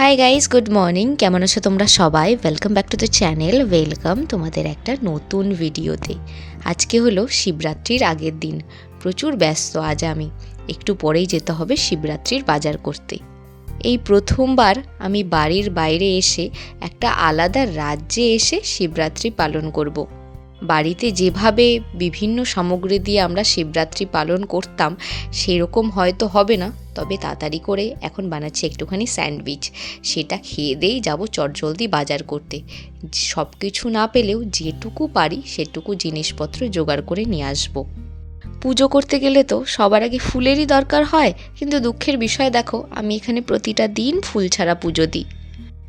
Hi guys good morning কেমন আছো তোমরা সবাই? Welcome back to the channel welcome তোমাদের একটা নতুন ভিডিওতে আজকে হলো শিবরাত্রির আগের দিন। প্রচুর ব্যস্ত আজ আমি। একটু পরেই যেতে হবে শিবরাত্রির বাজার করতে। এই প্রথমবার আমি বাড়ির বাইরে এসে একটা আলাদা রাজ্যে এসে শিবরাত্রি পালন করব। বাড়িতে যেভাবে বিভিন্ন সামগ্রী দিয়ে আমরা শিবরাত্রি পালন করতাম, সেরকম হয়তো হবে না। তবে তাড়াতাড়ি করে এখন বানাচ্ছি একটুখানি স্যান্ডউইচ। সেটা খেয়ে দিয়েই যাব চটজলদি বাজার করতে। সব কিছু না পেলেও যেটুকু পারি, সেটুকু জিনিসপত্র জোগাড় করে নিয়ে আসব। পুজো করতে গেলে তো সবার আগে ফুলেরই দরকার হয়। কিন্তু দুঃখের বিষয় দেখো, আমি এখানে প্রতিটা দিন ফুল ছাড়া পুজো দিই।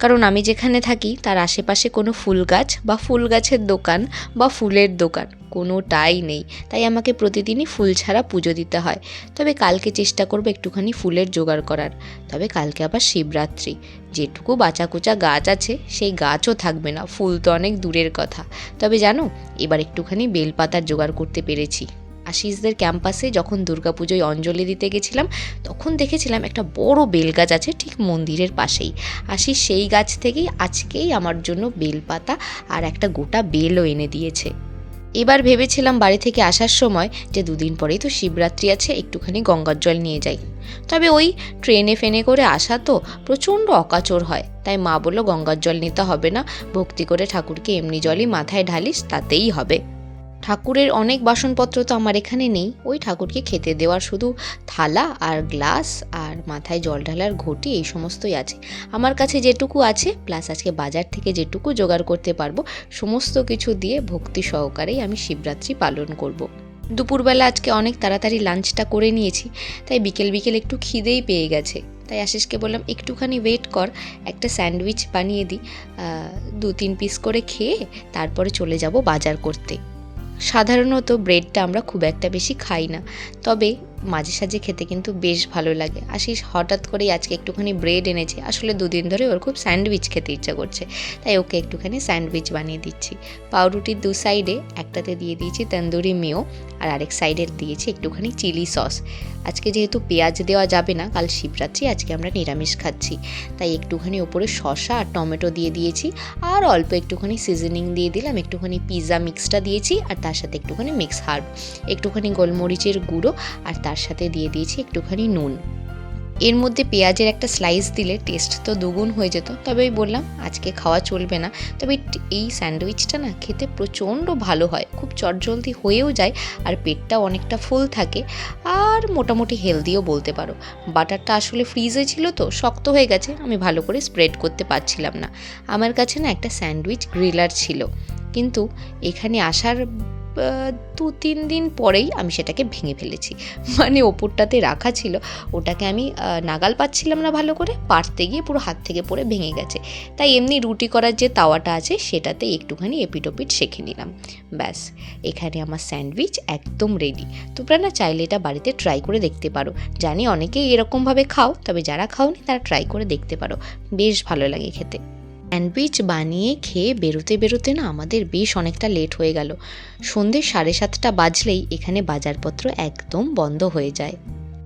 কারণ আমি যেখানে থাকি, তার আশেপাশে কোনো ফুল গাছ বা ফুল গাছের দোকান বা ফুলের দোকান কোনোটাই নেই। তাই আমাকে প্রতিদিনই ফুল ছাড়া পুজো দিতে হয়। তবে কালকে চেষ্টা করব একটুখানি ফুলের জোগাড় করার। তবে কালকে আবার শিবরাত্রি। যেটুকু বাঁচাকুচা গাছ আছে, সেই গাছও থাকবে না। ফুল তো অনেক দূরের কথা। তবে জানো, এবার একটুখানি বেলপাতার জোগাড় করতে পেরেছি। আশিসদের ক্যাম্পাসে যখন দুর্গাপুজোয় অঞ্জলি দিতে গেছিলাম, তখন দেখেছিলাম একটা বড় বেল গাছ আছে ঠিক মন্দিরের পাশেই। আশিস সেই গাছ থেকেই আজকেই আমার জন্য বেলপাতা আর একটা গোটা বেলও এনে দিয়েছে। এবার ভেবেছিলাম বাড়ি থেকে আসার সময় যে দুদিন পরেই তো শিবরাত্রি আছে, একটুখানি গঙ্গার জল নিয়ে যাই। তবে ওই ট্রেনে ফেনে করে আসা তো প্রচণ্ড অকাচর হয়, তাই মা বলল, গঙ্গার জল নিতে হবে না, ভক্তি করে ঠাকুরকে এমনি জলই মাথায় ঢালিস, তাতেই হবে। ঠাকুরের অনেক বাসনপত্র তো আমার এখানে নেই। ওই ঠাকুরকে খেতে দেওয়ার শুধু থালা আর গ্লাস আর মাথায় জল ঢালার ঘটি এই সমস্তই আছে। আমার কাছে যেটুকু আছে, প্লাস আজকে বাজার থেকে যেটুকু জোগাড় করতে পারব, সমস্ত কিছু দিয়ে ভক্তি সহকারেই আমি শিবরাত্রি পালন করব। দুপুরবেলা আজকে অনেক তাড়াতাড়ি লাঞ্চটা করে নিয়েছি, তাই বিকেল বিকেল একটু খিদেই পেয়ে গেছে। তাই আশিসকে বললাম, একটুখানি ওয়েট কর, একটা স্যান্ডউইচ বানিয়ে দিই দু তিন পিস করে খেয়ে তারপরে চলে যাব বাজার করতে। সাধারণত ব্রেডটা আমরা খুব একটা বেশি খাই না। তবে মাঝে সাঝে খেতে কিন্তু বেশ ভালো লাগে। আশিস হঠাৎ করেই আজকে একটুখানি ব্রেড এনেছে। আসলে দুদিন ধরে ওর খুব স্যান্ডউইচ খেতে ইচ্ছা করছে। তাই ওকে একটুখানি স্যান্ডউইচ বানিয়ে দিচ্ছি। পাউরুটির দু সাইডে একটাতে দিয়ে দিয়েছি তন্দুরি মেও আর আরেক সাইডে দিয়েছি একটুখানি চিলি সস আজকে যেহেতু পেঁয়াজ দেওয়া যাবে না, কাল শিবরাত্রি আজকে আমরা নিরামিষ খাচ্ছি। তাই একটুখানি ওপরে শসা আর টমেটো দিয়ে দিয়েছি আর অল্প একটুখানি সিজনিং দিয়ে দিলাম, একটুখানি পিৎজা মিক্সটা দিয়েছি আর তার সাথে একটুখানি মিক্স হার্ব একটুখানি গোলমরিচের গুঁড়ো আর তার সাথে দিয়ে দিয়েছি একটুখানি নুন। এর মধ্যে পেঁয়াজের একটা স্লাইস দিলে টেস্ট তো দুগুণ হয়ে যেত। তবে বললাম, আজকে খাওয়া চলবে না। তবে এই স্যান্ডউইচটা না খেতে প্রচণ্ড ভালো হয়। খুব চটজলদি হয়েও যায় আর পেটটাও অনেকটা ফুল থাকে। আর মোটামুটি হেলদিও বলতে পারো। বাটারটা আসলে ফ্রিজে ছিল তো, শক্ত হয়ে গেছে। আমি ভালো করে স্প্রেড করতে পারছিলাম না। আমার কাছে না একটা স্যান্ডউইচ গ্রিলার ছিল। কিন্তু এখানে আসার দু তিন দিন পরেই আমি সেটাকে ভেঙে ফেলেছি। মানে ওপরটাতে রাখা ছিল, ওটাকে আমি নাগাল পাচ্ছিলাম না ভালো করে পারতে গিয়ে পুরো হাত থেকে পড়ে ভেঙে গেছে। তাই এমনি রুটি করার যে তাওয়াটা আছে, সেটাতে একটুখানি এপিটোপিট শেখে নিলাম। ব্যাস, এখানে আমার স্যান্ডউইচ একদম রেডি তোমরা না চাইলে এটা বাড়িতে ট্রাই করে দেখতে পারো। জানি অনেকেই এরকমভাবে খাও, তবে যারা খাওনি তারা ট্রাই করে দেখতে পারো। বেশ ভালো লাগে খেতে। স্যান্ডউইচ বানিয়ে খেয়ে বেরোতে বেরোতে না আমাদের বেশ অনেকটা লেট হয়ে গেল। সন্ধ্যে সাড়ে সাতটা বাজলেই এখানে বাজারপত্র একদম বন্ধ হয়ে যায়।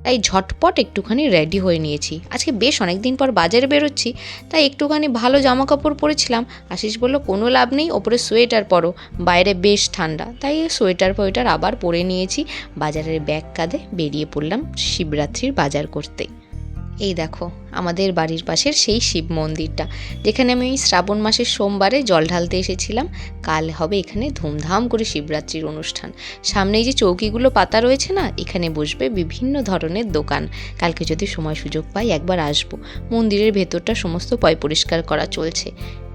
তাই ঝটপট একটুখানি রেডি হয়ে নিয়েছি। আজকে বেশ অনেক দিন পর বাজারে বেরোচ্ছি, তাই একটুখানি ভালো জামা কাপড় পরেছিলাম। আশিস বলল, কোনো লাভ নেই, ওপরে সোয়েটার পরো। বাইরে বেশ ঠান্ডা, তাই সোয়েটার ফোয়েটার আবার পরে নিয়েছি। বাজারের ব্যাগ কাঁধে বেরিয়ে পড়লাম শিবরাত্রির বাজার করতে। এই দেখো, আমাদের বাড়ির পাশের সেই শিব মন্দিরটা, যেখানে আমি ওই শ্রাবণ মাসের সোমবারে জল ঢালতে এসেছিলাম। কাল হবে এখানে ধুমধাম করে শিবরাত্রির অনুষ্ঠান। সামনে যে চৌকিগুলো পাতা রয়েছে না, এখানে বসবে বিভিন্ন ধরনের দোকান। কালকে যদি সময় সুযোগ পাই একবার আসব। মন্দিরের ভেতরটা সমস্ত পয় পরিষ্কার করা চলছে।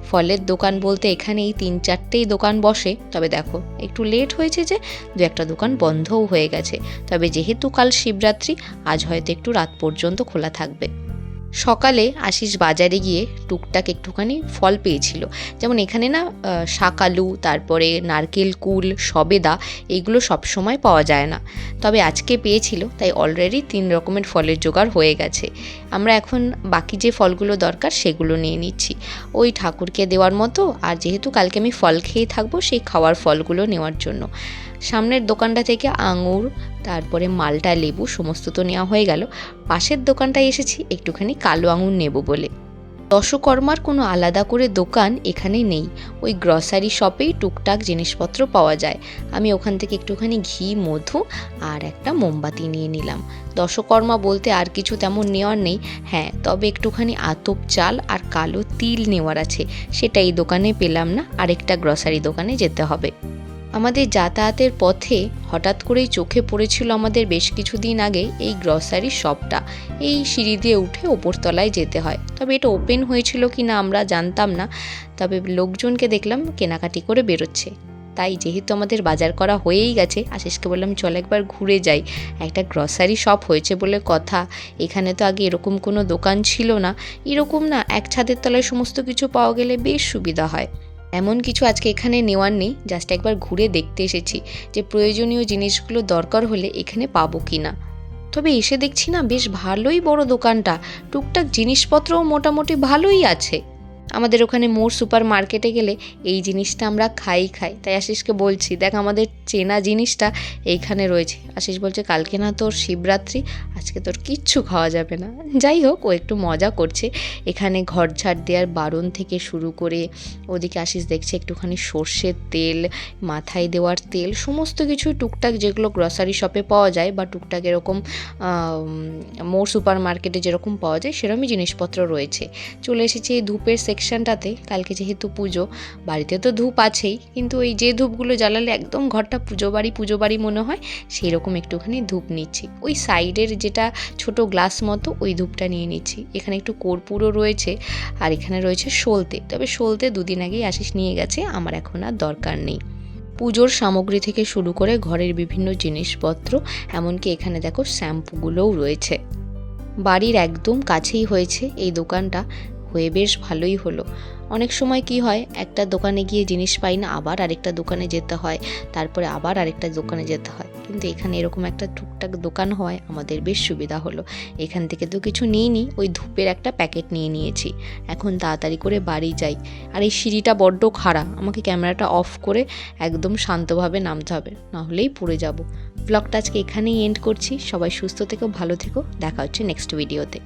ফলের দোকান বলতে এখানে এই তিন চারটেই দোকান বসে। তবে দেখো, একটু লেট হয়েছে যে, দু একটা দোকান বন্ধও হয়ে গেছে। তবে যেহেতু কাল শিবরাত্রি, আজ হয়তো একটু রাত পর্যন্ত খোলা থাকবে। সকালে আশিস বাজারে গিয়ে টুকটাক একটুখানি ফল পেয়েছিল। যেমন এখানে না শাকালু তারপরে নারকেল, কুল, সবেদা এইগুলো সব সময় পাওয়া যায় না। তবে আজকে পেয়েছিল, তাই অলরেডি তিন রকমের ফলের জোগাড় হয়ে গেছে। আমরা এখন বাকি যে ফলগুলো দরকার সেগুলো নিয়ে নিচ্ছি। ওই ঠাকুরকে দেওয়ার মতো, আর যেহেতু কালকে আমি ফল খেয়ে থাকব, সেই খাওয়ার ফলগুলো নেওয়ার জন্য। সামনের দোকানটা থেকে আঙুর তারপরে মালটা, লেবু, সমস্ত তো নেওয়া হয়ে গেল। পাশের দোকানটায় এসেছি, একটুখানি কালো আঙুর নেব বলে। দশকর্মার কোনো আলাদা করে দোকান এখানে নেই। ওই গ্রসারি শপেই টুকটাক জিনিসপত্র পাওয়া যায়। আমি ওখান থেকে একটুখানি ঘি, মধু আর একটা মোমবাতি নিয়ে নিলাম। দশকর্মা বলতে আর কিছু তেমন নেওয়ার নেই। হ্যাঁ তবে একটুখানি আতপ চাল আর কালো তিল নেওয়ার আছে। সেটা এই দোকানে পেলাম না, আরেকটা গ্রসারি দোকানে যেতে হবে। আমাদের যাতায়াতের পথে হঠাৎ করেই চোখে পড়েছিল আমাদের বেশ কিছুদিন আগে এই গ্রসারি শপটা এই সিঁড়ি দিয়ে উঠে ওপরতলায় যেতে হয়। তবে এটা ওপেন হয়েছিল কি না আমরা জানতাম না। তবে লোকজনকে দেখলাম কেনাকাটি করে বেরোচ্ছে। তাই যেহেতু আমাদের বাজার করা হয়েই গেছে, আশিসকে বললাম, চল একবার ঘুরে যাই। একটা গ্রসারি শপ হয়েছে বলে কথা। এখানে তো আগে এরকম কোনো দোকান ছিল না। এরকম না, এক ছাদের তলায় সমস্ত কিছু পাওয়া গেলে বেশ সুবিধা হয়। এমন কিছু আজকে এখানে নেওয়ার নেই জাস্ট একবার ঘুরে দেখতে এসেছি যে প্রয়োজনীয় জিনিসগুলো দরকার হলে এখানে পাবো কি না তবে এসে দেখছি না বেশ ভালোই বড় দোকানটা, টুকটাক জিনিসপত্রও মোটামুটি ভালোই আছে। আমাদের ওখানে মোর সুপার মার্কেটে গেলে এই জিনিসটা আমরা খাই খাই। তাই আশিসকে বলছি, দেখ আমাদের চেনা জিনিসটা এইখানে রয়েছে। আশিস বলছে, কালকে না তোর শিবরাত্রি, আজকে তোর কিচ্ছু খাওয়া যাবে না। যাই হোক, ও একটু মজা করছে। এখানে ঘর ঝাড় দেওয়ার বারণ থেকে শুরু করে ওদিকে আশিস দেখছে একটুখানি সর্ষের তেল, মাথায় দেওয়ার তেল, সমস্ত কিছু টুকটাক যেগুলো গ্রসারি শপে পাওয়া যায় বা টুকটাক এরকম মোর সুপার মার্কেটে যেরকম পাওয়া যায় সেরকমই জিনিসপত্র রয়েছে। চলে এসেছি এই ধূপের সেকশনটাতে কালকে যেহেতু পুজো, বাড়িতে তো ধূপ আছেই, কিন্তু ওই যে ধূপগুলো জ্বালালে একদম ঘরটা পুজো বাড়ি পুজো বাড়ি মনে হয় সেই রকম একটুখানি ধূপ নিচ্ছি। ওই সাইডের যেটা ছোট গ্লাস মতো, ওই ধূপটা নিয়ে নিচ্ছি। এখানে একটু কর্পূরও রয়েছে, আর এখানে রয়েছে সলতে তবে সলতে দুদিন আগেই আশিস নিয়ে গেছে, আমার এখন আর দরকার নেই। পুজোর সামগ্রী থেকে শুরু করে ঘরের বিভিন্ন জিনিসপত্র, এমনকি এখানে দেখো শ্যাম্পুগুলোও রয়েছে। বাড়ির একদম কাছেই হয়েছে এই দোকানটা। হয়ে বেশ ভালোই হলো। অনেক সময় কি হয়, একটা দোকানে গিয়ে জিনিস পাই না, আবার আরেকটা দোকানে যেতে হয়, তারপরে আবার আরেকটা দোকানে যেতে হয়। কিন্তু এখানে এরকম একটা টুকটাক দোকান হয়, আমাদের বেশ সুবিধা হলো। এখান থেকে তো কিছু নিইনি ওই ধূপের একটা প্যাকেট নিয়ে নিয়েছি। এখন তাড়াতাড়ি করে বাড়ি যাই। আর এই সিঁড়িটা বড্ড খাড়া, আমাকে ক্যামেরাটা অফ করে একদম শান্তভাবে নামতে হবে, না হলেই পড়ে যাব। ব্লগটা আজকে এখানেই এন্ড করছি। সবাই সুস্থ থেকো, ভালো থেকো। দেখা হচ্ছে নেক্সট ভিডিওতে